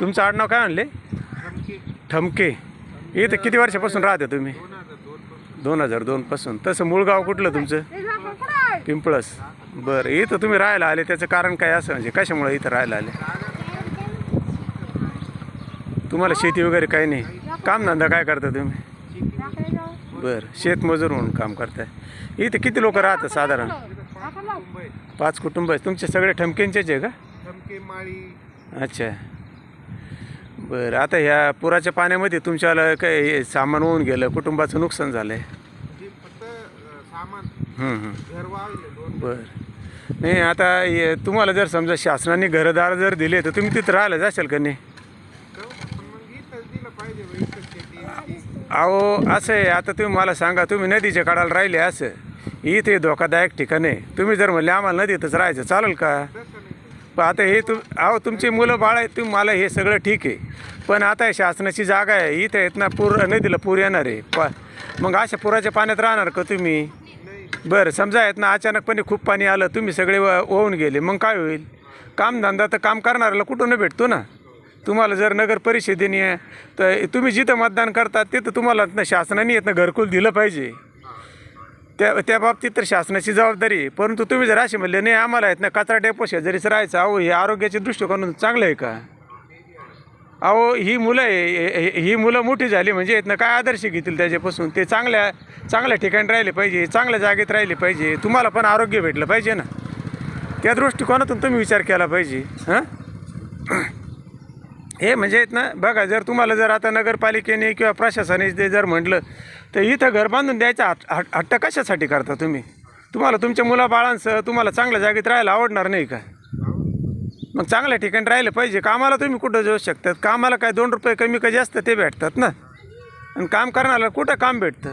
तुमचं आडनाव काय म्हणले ठमके. इथं किती वर्षापासून राहते तुम्ही? दोन हजार दोनपासून तसं मूळ गाव कुठलं तुमचं? पिंपळस. बरं इथं तुम्ही राहायला आले त्याचं कारण काय असं म्हणजे कशामुळे इथं राहायला आले? तुम्हाला शेती वगैरे काही नाही? कामधंदा काय करता तुम्ही? बरं शेतमजूर म्हणून काम करताय. इथे किती लोक राहतात साधारण? पाच कुटुंब आहेत. तुमचे सगळे ठमकेंचेच आहे का? अच्छा. बरं आता ह्या पुराच्या पाण्यामध्ये तुमच्याला काय हे सामान होऊन गेलं कुटुंबाचं नुकसान झालं आहे जे फक्त अं, सामान. घर वाळले दोन बरं नाही आता हे तुम्हाला जर समजा शासनाने घरदार जर दिले तर तुम्ही तिथं राहिलं जाशाल का नाही जाऊ. पण मग इथंच दिलं पाहिजे बा, इथंच शेती इतकी. अहो असं आहे आता तुम्ही मला सांगा तुम्ही नदीच्या काढायला राहिले असं इथे धोकादायक ठिकाण आहे तुम्ही जर म्हणले आम्हाला नदीतच राहायचं चालेल का तसं पण आता हे तुम अहो तुमचे मुलं बाळ आहेत तुम्ही मला हे सगळं ठीक आहे. पण आता हे शासनाची जागा आहे इथे आहेत ना पूर नदीला पूर येणार आहे. पा मग अशा पुराच्या पाण्यात राहणार का तुम्ही? बरं समजा येत ना अचानकपणे खूप पाणी आलं तुम्ही सगळे व- वाहून गेले मग काय होईल? कामधंदा तर काम करणाऱ्याला कुठून भेटतो ना? तुम्हाला जर नगर परिषदेने आहे, तर तुम्ही जिथं मतदान करतात तिथं तुम्हाला ना शासनाने येत ना घरकुल दिलं पाहिजे. त्या त्या बाबतीत तर शासनाची जबाबदारी आहे. परंतु तुम्ही जर असे म्हणले नाही आम्हाला आहेत ना कचरा डेपो शेजारीच राहायचं. अहो हे आरोग्याच्या दृष्टिकोनातून चांगलं आहे का? अहो ही मुलं आहे ही मुलं मोठी झाली म्हणजे आहेत ना काय आदर्श घेतील त्याच्यापासून? ते चांगल्या चांगल्या ठिकाणी राहिले पाहिजे चांगल्या जागेत राहिले पाहिजे. तुम्हाला पण आरोग्य भेटलं पाहिजे ना. त्या दृष्टिकोनातून तुम्ही विचार केला पाहिजे हां? हे म्हणजे आहेत ना बघा जर तुम्हाला जर आता नगरपालिकेने किंवा प्रशासनाने ते जर म्हटलं तर इथं घर बांधून द्यायचा हट हट्ट कशासाठी करता तुम्ही? तुम्हाला तुमच्या मुलाबाळांसह तुम्हाला चांगल्या जागेत राहायला आवडणार नाही का? मग चांगल्या ठिकाणी राहिलं पाहिजे. कामाला तुम्ही कुठं जाऊ शकतात? कामाला काय दोन रुपये कमी का जास्त ते भेटतात ना? आणि काम करणाऱ्याला कुठं काम भेटतं?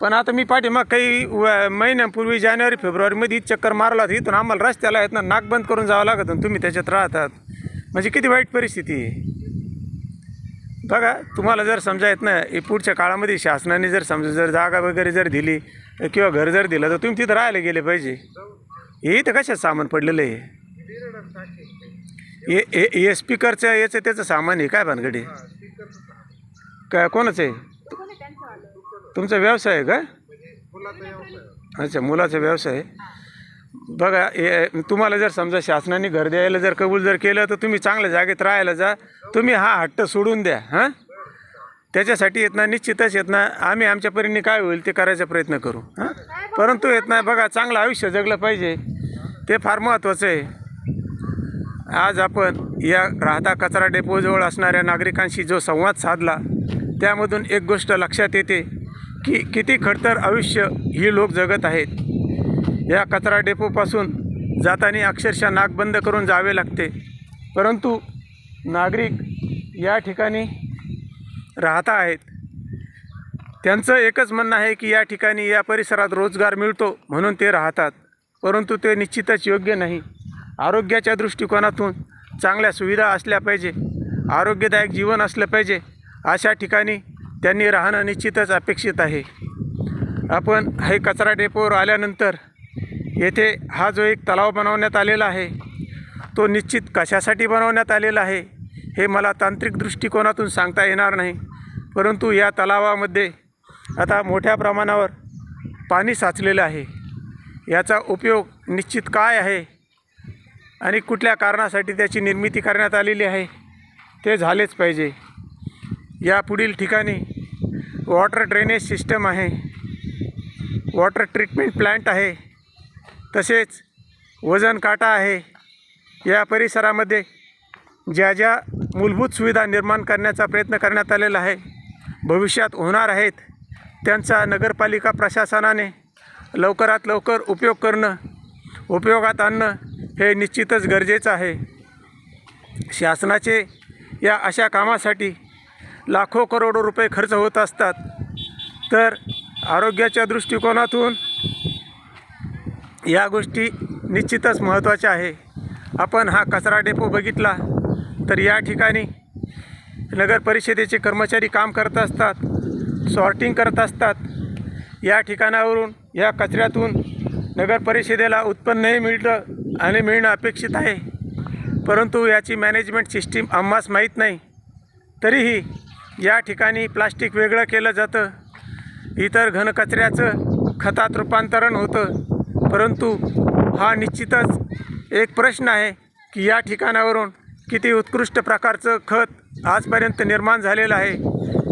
पण आता मी पाठीमाग काही व- महिन्यापूर्वी जानेवारी फेब्रुवारीमध्ये चक्कर मारला होता. इथून आम्हाला रस्त्याला आहेत ना नाक बंद करून जावं लागत तुम्ही त्याच्यात राहतात. म्हणजे किती वाईट परिस्थिती आहे. बघा तुम्हाला जर समजा येत ना हे पुढच्या काळामध्ये शासनाने जर समजा जर जागा वगैरे जर दिली किंवा घर जर दिलं तर तुम्ही तिथं राहायला गेले पाहिजे. हे इथं कशात सामान पडलेलं आहे? बिरडच ए हे हे स्पीकरचं याचं त्याचं सामान आहे काय भानगडी? काय कोणाचं आहे? तुमचा व्यवसाय आहे का? अच्छा मुलाचा व्यवसाय आहे. बघा हे तुम्हाला जर समजा शासनाने घर द्यायला जर कबूल जर केलं तर तुम्ही चांगल्या जागेत राहायला जा. तुम्ही हा हट्ट सोडून द्या हां? त्याच्यासाठी येत ना निश्चितच येत ना आम्ही आमच्या परीने काय होईल ते करायचा प्रयत्न करू हां? परंतु येत ना बघा चांगलं आयुष्य जगलं पाहिजे. ते फार महत्त्वाचं आहे. आज आपण या राहता कचरा डेपोजवळ असणाऱ्या नागरिकांशी जो संवाद साधला त्यामधून एक गोष्ट लक्षात येते की किती खडतर आयुष्य ही लोक जगत आहेत. या कचरा डेपोपासून जाताना अक्षरशः नाक बंद करून जावे लागते. परंतु नागरिक या ठिकाणी राहता आहेत. त्यांचं एकच म्हणणं आहे की या ठिकाणी या परिसरात रोजगार मिळतो म्हणून ते राहतात. परंतु ते निश्चितच योग्य नाही. आरोग्याच्या दृष्टिकोनातून चांगल्या सुविधा असल्या पाहिजे. आरोग्यदायक जीवन असलं पाहिजे. अशा ठिकाणी त्यांनी राहणं निश्चितच अपेक्षित आहे. आपण हे कचरा डेपोवर आल्यानंतर येथे हा जो एक तलाव बनवण्यात आलेला आहे तो निश्चित कशासाठी बनवण्यात आलेला आहे हे मला तांत्रिक दृष्टिकोनातून सांगता येणार नाही. परंतु या तलावामध्ये आता मोठ्या प्रमाणावर पाणी साचलेलं आहे. याचा उपयोग निश्चित काय आहे आणि कुठल्या कारणासाठी त्याची निर्मिती करण्यात आलेली आहे ते झालेच पाहिजे. या पुढील ठिकाणी वॉटर ड्रेनेज सिस्टम आहे. वॉटर ट्रीटमेंट प्लॅन्ट आहे. तसेच वजन काटा आहे. या परिसरामध्ये ज्या ज्या मूलभूत सुविधा निर्माण करण्याचा प्रयत्न करण्यात आलेला आहे भविष्यात होणार आहेत त्यांचा नगरपालिका प्रशासनाने लवकरात लवकर उपयोग करणं उपयोगात आणणं हे निश्चितच गरजेचं आहे. शासनाचे या अशा कामासाठी लाखो करोडो रुपये खर्च होत असतात. तर आरोग्याच्या दृष्टिकोनातून या गोष्टी निश्चितच महत्त्वाच्या आहे. आपण हा कचरा डेपो बघितला तर या ठिकाणी नगर परिषदेचे कर्मचारी काम करत असतात सॉर्टिंग करत असतात. या ठिकाणावरून या कचऱ्यातून नगर परिषदेला उत्पन्नही मिळतं आणि मिळणं अपेक्षित आहे. परंतु याची मॅनेजमेंट सिस्टीम आम्हास माहीत नाही. तरीही या ठिकाणी प्लास्टिक वेगळं केलं जातं. इतर घनकचऱ्याचं खतात रूपांतरण होतं. परंतु हा निश्चितच एक प्रश्न आहे की या ठिकाणावरून किती उत्कृष्ट प्रकारचं खत आजपर्यंत निर्माण झालेलं आहे?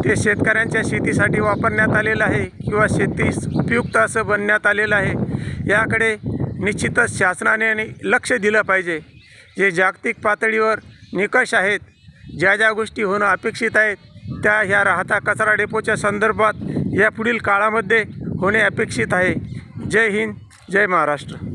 ते शेतकऱ्यांच्या शेतीसाठी वापरण्यात आलेलं आहे किंवा शेतीस उपयुक्त असं बनण्यात आलेलं आहे? याकडे निश्चितच शासनाने लक्ष दिलं पाहिजे. जे जागतिक पातळीवर निकष आहेत ज्या ज्या गोष्टी होणं अपेक्षित आहेत त्या ह्या राहता कचरा डेपोच्या संदर्भात या पुढील काळामध्ये होणे अपेक्षित आहे. जय हिंद. जय महाराष्ट्र.